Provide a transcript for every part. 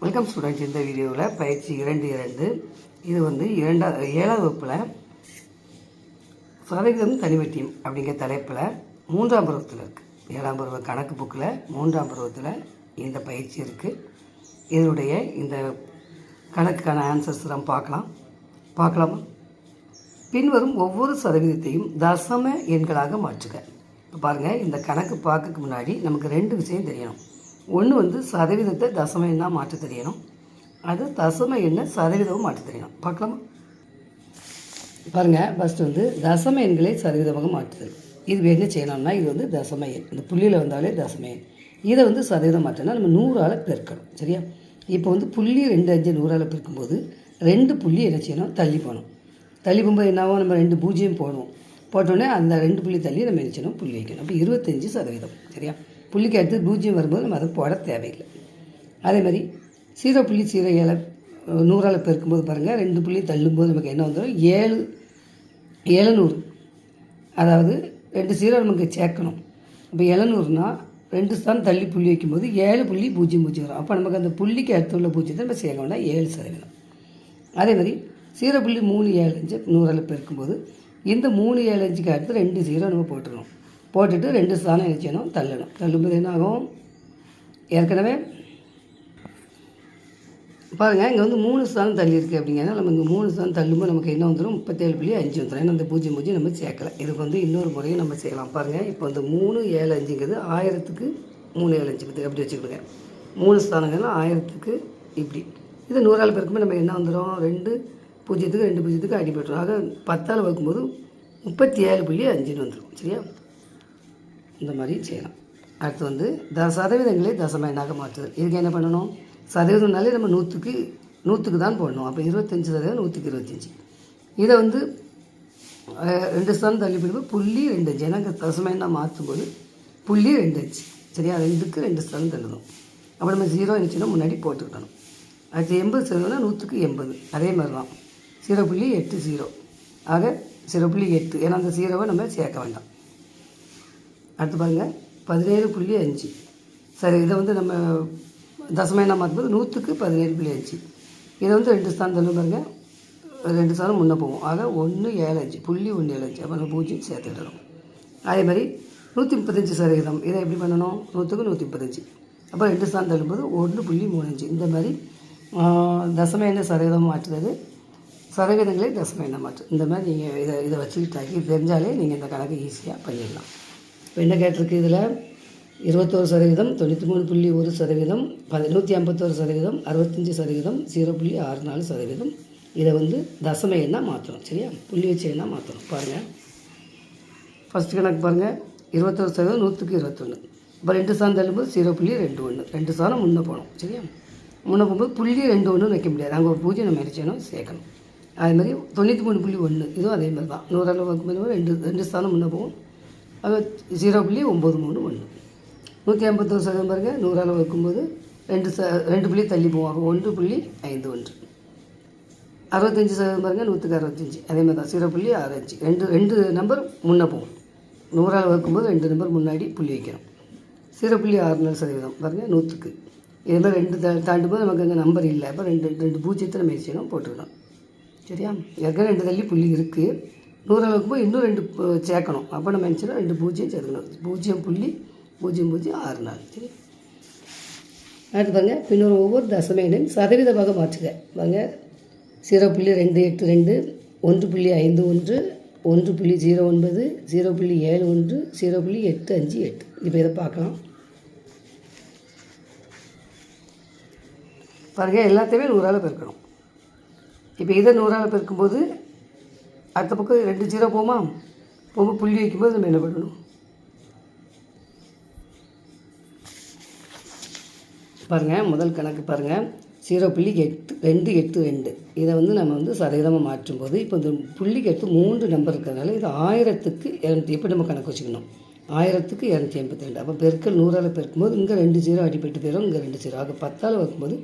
Welcome students இந்த வீடியோவில் பயிற்சி இரண்டு இரண்டு. இது வந்து இரண்டா ஏழாவது வகுப்பில் சதவீதம் தனிவட்டியம் அப்படிங்கிற தலைப்பில் மூன்றாம் பருவத்தில் இருக்குது ஏழாம் பருவ கணக்கு புக்கில் மூன்றாம் பருவத்தில் இந்த பயிற்சி இருக்குது இதனுடைய இந்த கணக்குக்கான ஆன்சர்ஸ் தான் பார்க்கலாம். பார்க்கலாமா? பின்வரும் ஒவ்வொரு சதவீதத்தையும் தசம எண்களாக மாற்றுக. இப்போ பாருங்கள் இந்த கணக்கு பார்க்கறதுக்கு முன்னாடி நமக்கு ரெண்டு விஷயம் தெரியணும். ஒன்று வந்து சதவீதத்தை தசம எண்ணாக மாற்ற தெரியணும். அது தசம எண்ணை சதவீதமும் மாற்ற தெரியணும். பார்க்கலாமா? பாருங்கள் ஃபஸ்ட்டு வந்து தசம எண்களை சதவீதமாக மாற்றுதல். இது என்ன செய்யணும்னா இது வந்து தசம எண். இந்த புள்ளியில் வந்தாலே தசம எண். இதை வந்து சதவீதம் மாற்றினா நம்ம நூறால் பெருக்கணும் சரியா? இப்போ வந்து புள்ளி ரெண்டு அஞ்சு நூறால் பெருக்கும்போது ரெண்டு புள்ளி என்ன செய்யணும்? தள்ளி போகணும். தள்ளி போகும்போது என்னாகும் நம்ம ரெண்டு பூஜ்ஜியம் போடுவோம் போட்டோடனே அந்த ரெண்டு புள்ளி தள்ளி நம்ம என்ன செய்யணும்? புள்ளி வைக்கணும். அப்போ இருபத்தஞ்சி சதவீதம் சரியா? புள்ளிக்கு அடுத்து பூஜ்ஜியம் வரும்போது நம்ம அதை போட தேவையில்லை. அதே மாதிரி சீரோ புள்ளி சீரோ ஏழை நூறால் பெருக்கும்போது பாருங்கள் ரெண்டு புள்ளி தள்ளும்போது நமக்கு என்ன வந்துடும்? ஏழு எழுநூறு. அதாவது ரெண்டு சீரோ நமக்கு சேர்க்கணும். இப்போ எழுநூறுனா ரெண்டு ஸ்தான் தள்ளி புள்ளி வைக்கும்போது ஏழு புள்ளி பூஜ்ஜியம் பூஜ்ஜியம் வரும். அப்போ நமக்கு அந்த புள்ளிக்கு அடுத்து உள்ள பூஜ்ஜியத்தை நம்ம சேர்க்க வேண்டாம் ஏழு சதவீதம். அதே மாதிரி சீரோ புள்ளி மூணு ஏழு அஞ்சு நூறால் பெருக்கும்போது இந்த மூணு ஏழு அஞ்சுக்கு அடுத்து ரெண்டு சீரோ நம்ம போட்டுருவோம் போட்டுட்டு ரெண்டு சாணம் என்ன செய்யணும் தள்ளணும் தள்ளும்போது என்ன ஆகும் ஏற்கனவே பாருங்கள் இங்கே வந்து மூணு ஸ்தானம் தள்ளி இருக்குது அப்படிங்கிறனால நம்ம இங்கே மூணு ஸ்தானம் தள்ளும்போது நமக்கு என்ன வந்துடும் முப்பத்தேழு புள்ளி அஞ்சு வந்துடும் ஏன்னா அந்த பூஜ்ஜியம் பூஜ்ஜியம் நம்ம சேர்க்கல. இதுக்கு வந்து இன்னொரு முறையும் நம்ம செய்யலாம். பாருங்கள் இப்போ வந்து மூணு ஏழு அஞ்சுங்கிறது ஆயிரத்துக்கு மூணு ஏழு அஞ்சு. பத்து அப்படி வச்சுக்கிடுங்க மூணு ஸ்தானங்கள்னா ஆயிரத்துக்கு இப்படி. இது நூறால் பேருக்குமே நம்ம என்ன வந்துடும் ரெண்டு பூஜ்ஜியத்துக்கு ரெண்டு பூஜ்ஜியத்துக்கு அடிபட்டுரும். ஆக பத்தால் வகுக்கும்போது முப்பத்தி ஏழு புள்ளி அஞ்சுன்னு வந்துடும் சரியா? இந்த மாதிரி செய்யலாம். அடுத்து வந்து த சதவீதங்களை தசம எண்ணாக மாற்றுதல். இதுக்கு என்ன பண்ணணும்? சதவீதம்னாலே நம்ம நூற்றுக்கு நூற்றுக்கு தான் போடணும். அப்போ இருபத்தஞ்சி சதவீதம் நூற்றுக்கு இருபத்தஞ்சி. இதை வந்து ரெண்டு ஸ்தானம் தள்ளி போடும்போது புள்ளி ரெண்டு அஞ்சு. ஏன்னா தசம எண்ணாக மாற்றும்போது புள்ளி ரெண்டு அஞ்சு. சரியா? ரெண்டுக்கு ரெண்டு சதம் தள்ளணும் அப்போ நம்ம ஜீரோ இருந்துச்சுன்னா முன்னாடி போட்டுக்கணும் அடுத்து எண்பது சதவீதம்னா நூற்றுக்கு எண்பது. அதே மாதிரி தான் ஜீரோ புள்ளி எட்டு ஜீரோ ஆக ஜீரோ புள்ளி எட்டு. ஏன்னா அந்த ஜீரோவை நம்ம சேர்க்க வேண்டாம். அடுத்து பாருங்கள் பதினேழு புள்ளி அஞ்சு. சரி இதை வந்து நம்ம தசமையெல்லாம் மாற்றும்போது நூற்றுக்கு பதினேழு புள்ளி அஞ்சு. இதை வந்து ரெண்டு ஸ்தானம் தள்ளும் பாருங்க ரெண்டு ஸ்தானம் முன்னே போவோம் ஆக ஒன்று ஏழு அஞ்சு. புள்ளி ஒன்று ஏழு அஞ்சு. அப்புறம் பூஜ்ஜியம் சேர்த்துக்கிடணும் அதே மாதிரி நூற்றி முப்பத்தஞ்சு சதவீதம். இதை எப்படி பண்ணணும்? நூற்றுக்கு நூற்றி முப்பத்தஞ்சு. அப்போ ரெண்டு ஸ்தானம் தள்ளும்போது ஒன்று புள்ளி மூணு அஞ்சு. இந்த மாதிரி தசம எண்ணெய் சதவீதம் மாற்றுறது? சதவீதங்களே தசம எண்ணெய் மாற்று இந்த மாதிரி நீங்கள் இதை இதை வச்சுக்கிட்டாக்கி தெரிஞ்சாலே நீங்கள் இந்த கணக்கு ஈஸியாக பண்ணிடலாம். இப்போ என்ன கேட்டிருக்கு இதில்? இருபத்தோரு சதவீதம் தொண்ணூற்றி மூணு புள்ளி ஒரு சதவீதம் பதினூற்றி ஐம்பத்தோரு சதவீதம் அறுபத்தஞ்சி சதவீதம் ஜீரோ புள்ளி ஆறு நாலு சதவீதம். இதை வந்து தசம எண்ணாக மாற்றணும் சரியா? புள்ளி வச்சு எண்ணாக மாற்றணும் பாருங்கள் ஃபஸ்ட்டு கணக்கு பாருங்கள் இருபத்தோரு சதவீதம் நூற்றுக்கு இருபத்தொன்று இப்போ ரெண்டு சாணம் தள்ளும்போது ஜீரோ புள்ளி ரெண்டு ஒன்று ரெண்டு சாணம் முன்னே போகணும் சரியா? முன்னே போகும்போது புள்ளி ரெண்டு ஒன்று வைக்க முடியாது. அங்கே ஒரு பூஜை நம்ம செய்யணும்? சேர்க்கணும். அதே மாதிரி தொண்ணூற்றி மூணு புள்ளி ஒன்று இதுவும் அதே மாதிரி தான். நூறு அளவு ரெண்டு ரெண்டு ஸ்தானம் முன்னே போகும். அது ஜீரோ புள்ளி ஒம்பது மூணு ஒன்று. நூற்றி ஐம்பத்தோரு சதவீதம் பாருங்க நூறால் வைக்கும்போது ரெண்டு ச ரெண்டு புள்ளி தள்ளி போவாங்க. ஒன்று புள்ளி ஐந்து ஒன்று. அறுபத்தஞ்சி சதவீதம் பாருங்கள் நூற்றுக்கு அறுபத்தஞ்சி. அதே மாதிரி தான் ஜீரோ புள்ளி ஆறு அஞ்சு. ரெண்டு ரெண்டு நம்பர் முன்னே போகும். நூறால் வைக்கும்போது ரெண்டு நம்பர் முன்னாடி புள்ளி வைக்கணும். ஜீரோ புள்ளி ஆறு நாலு சதவீதம் பாருங்கள் நூற்றுக்கு இதே மாதிரி ரெண்டு தா தாண்டும் போது நமக்கு அங்கே நம்பர் இல்லை. அப்போ ரெண்டு ரெண்டு பூஜ்ஜியத்தை நம்ம செய்யணும்? போட்டுக்கணும். சரியா? ஏற்கனவே ரெண்டு தள்ளி புள்ளி இருக்குது நூறளவுக்கு போய் இன்னும் ரெண்டு சேர்க்கணும். அப்போ நம்ம நினச்சோன்னா ரெண்டு பூஜ்ஜியம் சேர்க்கணும். பூஜ்ஜியம் புள்ளி பூஜ்ஜியம் பூஜ்ஜியம் ஆறு நாலு சரி. அடுத்து பாருங்க. பின்னொரு ஒவ்வொரு தசம எண்ணையும் சதவீதமாக மாற்றுக. பாருங்க. ஜீரோ புள்ளி ரெண்டு எட்டு ரெண்டு ஒன்று புள்ளி ஐந்து ஒன்று ஒன்று புள்ளி ஜீரோ ஒன்பது ஜீரோ புள்ளி ஏழு ஒன்று ஜீரோ புள்ளி எட்டு அஞ்சு எட்டு. இப்போ இதை பார்க்கலாம். பாருங்க. எல்லாத்தையுமே நூறால் பெருக்கணும். இப்போ இதை நூறால் பெருக்கும்போது அடுத்த பக்கம் ரெண்டு ஜீரோ போமா போகும்போது புள்ளி வைக்கும்போது நம்ம என்ன பண்ணணும்? பாருங்கள் முதல் கணக்கு பாருங்கள் ஜீரோ புள்ளி எட்டு ரெண்டு எட்டு ரெண்டு. இதை வந்து நம்ம வந்து சதவீதமாக மாற்றும்போது இப்போ இந்த புள்ளிக்கு எடுத்து மூன்று நம்பர் இருக்கிறதுனால இது ஆயிரத்துக்கு இரநூத்தி எப்படி நம்ம கணக்கு வச்சுக்கணும். ஆயிரத்துக்கு இரநூத்தி எண்பத்தி ரெண்டு. அப்போ பெருக்கல் நூறால் பெருக்கும்போது இங்கே ரெண்டு ஜீரோ அடிப்பட்டு போயிடும் இங்கே ரெண்டு ஜீரோ. ஆக பத்தால் வைக்கும்போது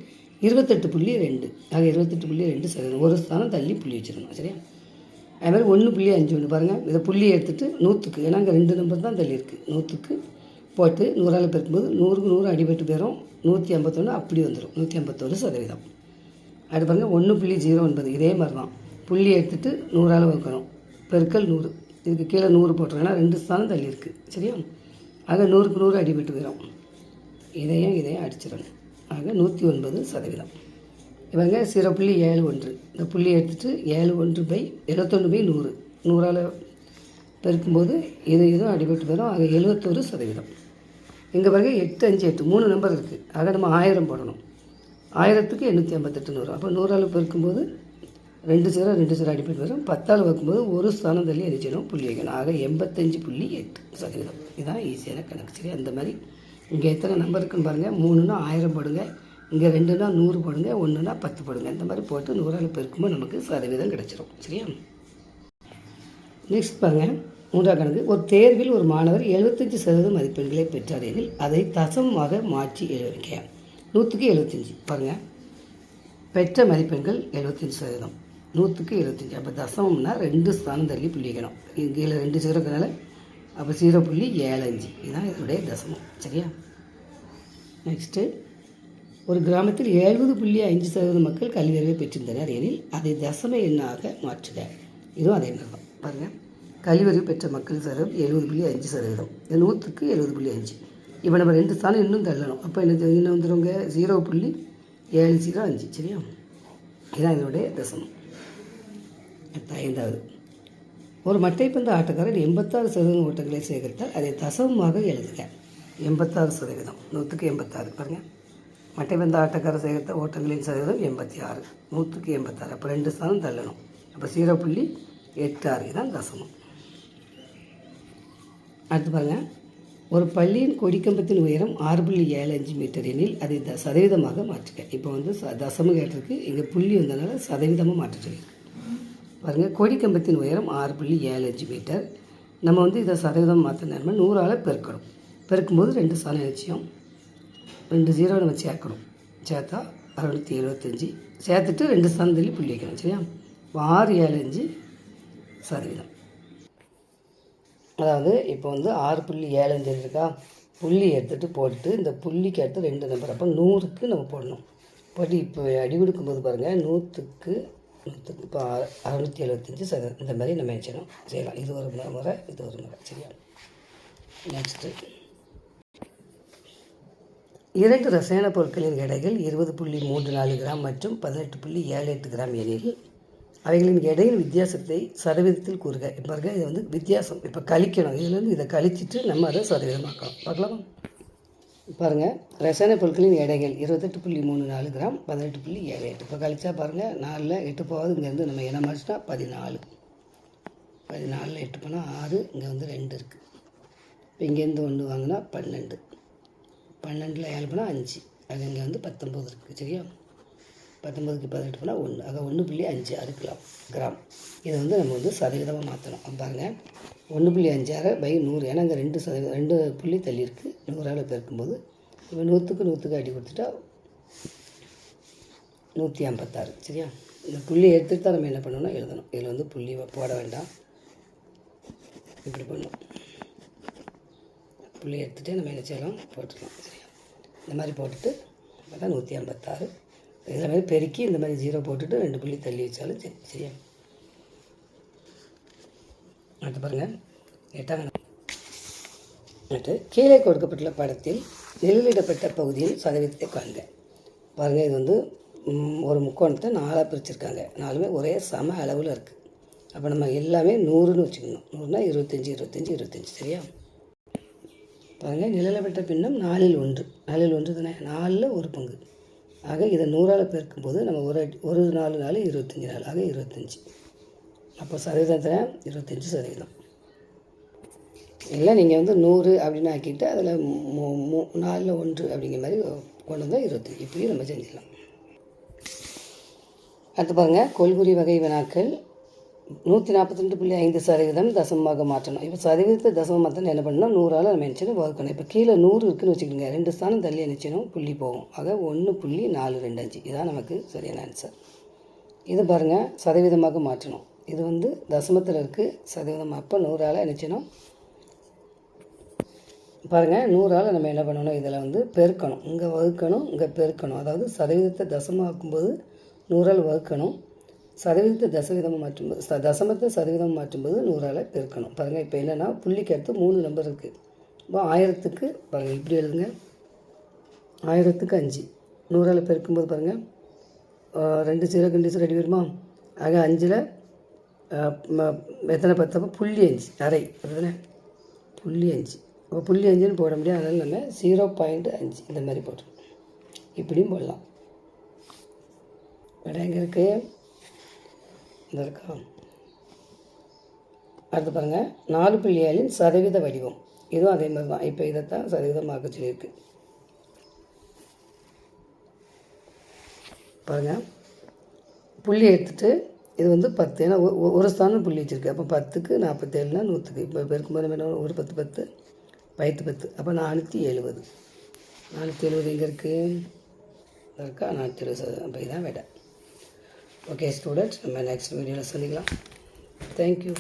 இருபத்தெட்டு புள்ளி ரெண்டு. ஆக இருபத்தெட்டு புள்ளி ரெண்டு சதவீதம். ஒரு ஸ்தானம் தள்ளி புள்ளி வச்சிடணும் சரியா? அதுமாதிரி ஒன்று புள்ளி அஞ்சு ஒன்று பாருங்கள் இதை புள்ளி எடுத்துகிட்டு நூற்றுக்கு ஏன்னா இங்கே ரெண்டு நம்பர் தான் தள்ளி இருக்குது நூற்றுக்கு போட்டு நூறால் பெருக்கும்போது நூறுக்கு நூறு அடிபட்டு போயிடும் நூற்றி ஐம்பத்தொன்று அப்படி வந்துடும் நூற்றி ஐம்பத்தொரு சதவீதம். அடுத்து பாருங்கள் ஒன்று புள்ளி ஜீரோ ஒன்பது. இதே மாதிரி தான் புள்ளி எடுத்துகிட்டு நூறால் வைக்கணும் பெருக்கல் நூறு. இதுக்கு கீழே நூறு போட்டுருங்கன்னா ரெண்டு ஸ்தானம் தள்ளி இருக்குது சரியா? ஆக நூறுக்கு நூறு அடிபட்டு போயிடும் இதையும் இதையும் அடிச்சிடணும். ஆக நூற்றி ஒன்பது சதவீதம். இவங்க ஜீரோ புள்ளி ஏழு ஒன்று. இந்த புள்ளி எடுத்துகிட்டு ஏழு ஒன்று பை எழுபத்தொன்று பை நூறு. நூறால் பெருக்கும்போது இது இதுவும் அடிபட்டு வரும் ஆக எழுபத்தொரு சதவீதம். இங்கே பிறகு எட்டு அஞ்சு எட்டு மூணு நம்பர் இருக்குது ஆக நம்ம ஆயிரம் போடணும். ஆயிரத்துக்கு எண்ணூற்றி ஐம்பத்தெட்டு நூறு. அப்போ நூறால் பெருக்கும்போது ரெண்டு சீரோ ரெண்டு சீரோ அடிபட்டு வரும் பத்தால் வைக்கும்போது ஒரு ஸ்தானம் தள்ளி அடிச்சிடும் புள்ளி வைக்கணும். ஆக எண்பத்தஞ்சு புள்ளி எட்டு சதவீதம். இதுதான் ஈஸியான கணக்கு. சரி அந்த மாதிரி இங்கே எத்தனை நம்பர் இருக்குன்னு பாருங்கள் மூணுன்னா ஆயிரம் போடுங்க. இங்கே ரெண்டுனா நூறு போடுங்க ஒன்றுனா பத்து போடுங்க. இந்த மாதிரி போட்டு நூறால் பெருக்கும்போது நமக்கு சதவீதம் கிடச்சிரும். சரியா? நெக்ஸ்ட் பாருங்கள் மூன்றாம் கணக்கு. ஒரு தேர்வில் ஒரு மாணவர் எழுபத்தஞ்சு சதவீதம் மதிப்பெண்களை பெற்றார் எனில் அதை தசமமாக மாற்றி எழுதிக்க நூற்றுக்கு எழுபத்தஞ்சி. பாருங்கள் பெற்ற மதிப்பெண்கள் எழுபத்தஞ்சி சதவீதம். நூற்றுக்கு எழுபத்தஞ்சி. அப்போ தசமம்னா ரெண்டு ஸ்தானம் தள்ளி புள்ளிக்கணும் கீழே ரெண்டு சீரோக்கனால அப்போ ஜீரோ புள்ளி ஏழு அஞ்சு. இதுதான் இதனுடைய தசமம். சரியா? நெக்ஸ்ட்டு ஒரு கிராமத்தில் எழுபது புள்ளி அஞ்சு சதவீதம் மக்கள் கல்வி அறிவை பெற்றிருந்தனர் எனில் அதை தசம எண்ணாக மாற்றுக. இதுவும் அதே மாதிரி தான் பாருங்கள் கல்வியறிவு பெற்ற மக்கள் சதவீதம் எழுபது புள்ளி அஞ்சு சதவீதம். நூற்றுக்கு எழுபது புள்ளி அஞ்சு இப்போ நம்ம ரெண்டு ஸ்தானம் இன்னும் தள்ளணும். அப்போ என்ன என்ன வந்துடுங்க ஜீரோ புள்ளி ஏழு ஜீரோ அஞ்சு. சரியா? இதான் இதனுடைய தசமம். ஐந்தாவது. ஒரு மட்டைப்பந்து ஆட்டக்காரர் எண்பத்தாறு சதவீதம் ஓட்டங்களை சேகரித்தால் அதை தசமமாக எழுதுக. எண்பத்தாறு சதவீதம். நூற்றுக்கு எண்பத்தாறு. பாருங்கள் மட்டைப்பந்து ஆட்டக்காரர் சேகரித்த ஓட்டங்களின் சதவீதம் எண்பத்தி ஆறு நூற்றுக்கு எண்பத்தாறு அப்போ ரெண்டு ஸ்தானம் தள்ளணும். அப்போ ஜீரோ புள்ளி எட்டு ஆறு தான் தசமம். அடுத்து பாருங்கள் ஒரு பள்ளியின் கொடிக்கம்பத்தின் உயரம் ஆறு புள்ளி ஏழு அஞ்சு மீட்டர் எனில் அதை த சதவீதமாக மாற்றுக. இப்போ வந்து ச தசமம் கேட்டிருக்கு. இங்கே புள்ளி வந்ததுனால சதவீதமாக மாற்ற சொல்லியிருக்கு. பாருங்கள் கொடிக்கம்பத்தின் உயரம் ஆறு புள்ளி ஏழு அஞ்சு மீட்டர். நம்ம வந்து இதை சதவீதம் மாற்ற நேரமாக நூறால் பெருக்கணும். பெருக்கும்போது ரெண்டு சாணம் நிச்சயம் ரெண்டு ஜீரோ நம்ம சேர்க்கணும். சேர்த்தா அறுநூற்றி எழுபத்தஞ்சி சேர்த்துட்டு ரெண்டு ஸ்தானம் புள்ளி வைக்கணும் சரியா? ஆறு ஏழு அஞ்சு சதவீதம். அதாவது இப்போ வந்து ஆறு புள்ளி ஏழு அஞ்சு இருக்கா? புள்ளி எடுத்துகிட்டு போட்டு இந்த புள்ளிக்கு அடுத்து ரெண்டு நம்பர் அப்போ நூறுக்கு நம்ம போடணும். போட்டு இப்போ அடி கொடுக்கும்போது பாருங்கள் நூற்றுக்கு நூற்றுக்கு இப்போ அறுநூற்றி எழுபத்தஞ்சி சதவீதம். இந்த மாதிரி நம்ம செய்யணும் செய்யலாம். இது ஒரு முறை முறை இது ஒரு முறை சரியா? நெக்ஸ்ட்டு இரண்டு ரசாயன பொருட்களின் எடைகள் இருபது புள்ளி மூன்று நாலு கிராம் மற்றும் பதினெட்டு புள்ளி ஏழு எட்டு கிராம் எனில் அவைகளின் எடையின் வித்தியாசத்தை சதவீதத்தில் கூறுக. இப்போ பாருங்க இது வந்து வித்தியாசம். இப்போ கழிக்கணும். இதுலேருந்து இதை கழிச்சிட்டு நம்ம அதை சதவீதமாக்கணும் பார்க்கலாமா. பாருங்கள் ரசாயன பொருட்களின் எடைகள் இருபத்தெட்டு புள்ளி மூணு நாலு கிராம் பதினெட்டு புள்ளி ஏழு எட்டு. இப்போ கழிச்சா பாருங்கள் நாலில் எட்டு போகாது. இங்கேருந்து நம்ம என்ன மாறிச்சிட்டா பதினாலு. பதினாலில் எட்டு போனால் ஆறு இங்கே வந்து ரெண்டு இருக்குது இப்போ இங்கேருந்து ஒன்று வாங்கினா பன்னெண்டு. பன்னெண்டில் ஏழு போனால் அஞ்சு. அது இங்கே வந்து பத்தொம்பது இருக்குது சரியா? பத்தொம்பதுக்கு பதினெட்டு போனால் ஒன்று. ஆக ஒன்று புள்ளி அஞ்சு ஆறு கிராம் கிராம். இதை வந்து நம்ம வந்து சதவீதமாக மாற்றணும். பாருங்கள் ஒன்று புள்ளி அஞ்சாறு பை நூறு. ஏன்னா இங்கே ரெண்டு சதவீதம் ரெண்டு புள்ளி தள்ளி இருக்குது நூறால் பெருக்கும்போது இப்போ நூற்றுக்கு நூற்றுக்கு அடி கொடுத்துட்டா நூற்றி ஐம்பத்தாறு சரியா? இந்த புள்ளி எடுத்துகிட்டு தான் நம்ம என்ன பண்ணணும்னா எழுதணும். இதில் வந்து புள்ளி போட வேண்டாம். இப்படி பண்ணணும். புள்ளி எடுத்துகிட்டு நம்ம என்ன செய்யலாம் போட்டுக்கலாம். சரியா இந்த மாதிரி போட்டுட்டு பார்த்தா நூற்றி ஐம்பத்தாறு இதில் மாதிரி பெருக்கி இந்த மாதிரி ஜீரோ போட்டுட்டு ரெண்டு புள்ளி தள்ளி வச்சாலும் சரி சரியா? அடுத்து பாருங்கள் எட்டாம் அடுத்து கீழே கொடுக்கப்பட்டுள்ள படத்தில் நிழலிடப்பட்ட பகுதியில் சதவீதத்தை காண்க. பாருங்கள் இது வந்து ஒரு முக்கோணத்தை நாலாக பிரிச்சிருக்காங்க. நாலுமே ஒரே சம அளவில் இருக்குது அப்போ நம்ம எல்லாமே நூறுன்னு வச்சுக்கணும். நூறுனா இருபத்தஞ்சி இருபத்தஞ்சி இருபத்தஞ்சி சரியா? பாருங்கள் நிழலப்பட்ட பின்னம் நாலில் ஒன்று. நாலில் ஒன்று தானே? நாலில் ஒரு பங்கு. ஆக இதை நூறால் பெருக்கும்போது நம்ம ஒரு ஒரு நாலு நாலு இருபத்தஞ்சி நாள் ஆக இருபத்தஞ்சி. அப்போ சதவீதத்தில் இருபத்தஞ்சி சதவீதம். இல்லை நீங்கள் வந்து நூறு அப்படின்னு ஆக்கிட்டு அதில் மூ மூ நாலில் ஒன்று அப்படிங்கிற மாதிரி கொண்டு வந்தால் இருபத்தஞ்சி. இப்படியும் நம்ம செஞ்சிடலாம். அடுத்து பாருங்கள் கொள்குறி வகை வினாக்கள். நூற்றி நாற்பத்தி ரெண்டு புள்ளி ஐந்து சதவீதம் தசமமாக மாற்றணும். இப்போ சதவீதத்தை தசமம் மாற்றணும் என்ன பண்ணணும்? நூறால் நம்ம நினச்சணும் வகுக்கணும். இப்போ கீழே நூறு இருக்குன்னு வச்சுக்கோங்க. ரெண்டு ஸ்தானம் தள்ளி நினச்சணும் புள்ளி போகும். ஆக ஒன்று புள்ளி நாலு ரெண்டு அஞ்சு. இதான் நமக்கு சரியான ஆன்சர் இது பாருங்கள் சதவீதமாக மாற்றணும். இது வந்து தசமத்தில் இருக்குது சதவீதம். அப்போ நூறால் நினச்சணும் பாருங்கள் நூறால் நம்ம என்ன பண்ணணும்? இதில் வந்து பெருக்கணும். இங்கே வகுக்கணும் இங்கே பெருக்கணும். அதாவது சதவீதத்தை தசமாக்கும்போது நூறால் வகுக்கணும். சதவீதத்தை தசவீதமாக மாற்றும்போது ச தசமத்தை சதவீதம் மாற்றும்போது நூறால் பெருக்கணும். பாருங்கள் இப்போ என்னென்னா புள்ளிக்கு அடுத்து மூணு நம்பர் இருக்குது இப்போ ஆயிரத்துக்கு பாருங்கள் இப்படி எழுதுங்க. ஆயிரத்துக்கு அஞ்சு. நூறால் பெருக்கும்போது பாருங்கள் ரெண்டு ஜீரோ ரெண்டு சீரோ அடி வருமா? ஆக அஞ்சில் ம- எத்தனை பத்தப்போ? புள்ளி அஞ்சு அரை. அதுதானே புள்ளி அஞ்சு. அப்போ புள்ளி அஞ்சுன்னு போட முடியாது. அதனால் நம்ம ஜீரோ பாயிண்ட் அஞ்சு இந்த மாதிரி போட்டுருக்கோம் இப்படியும் போடலாம். விட எங்கே இருக்குது இந்த இருக்கா அடுத்து பாருங்கள் நாலு புள்ளி ஏழின் சதவீத வடிவம். இதுவும் அதே மாதிரி தான். இப்போ இதைத்தான் சதவீதமாக்க சொல்லியிருக்கு. பாருங்கள் புள்ளி எடுத்துட்டு இது வந்து பத்து. ஏன்னா ஒரு ஸ்தானம் புள்ளி வச்சுருக்கு. அப்போ பத்துக்கு நாற்பத்தேழுனா நூற்றுக்கு இப்போ பெருக்கும்போது என்ன ஒரு பத்து பத்து பைத்து பத்து. அப்போ நானூற்றி எழுபது நானூற்றி எழுபது எங்கே இருக்குது இருக்கா? நானூற்றி எழுபது சதவீதம். அப்போ இதான் விட ஓகே ஸ்டூடெண்ட்ஸ் நம்ம நெக்ஸ்ட் வீடியோவில் சந்திக்கலாம் தேங்க்யூ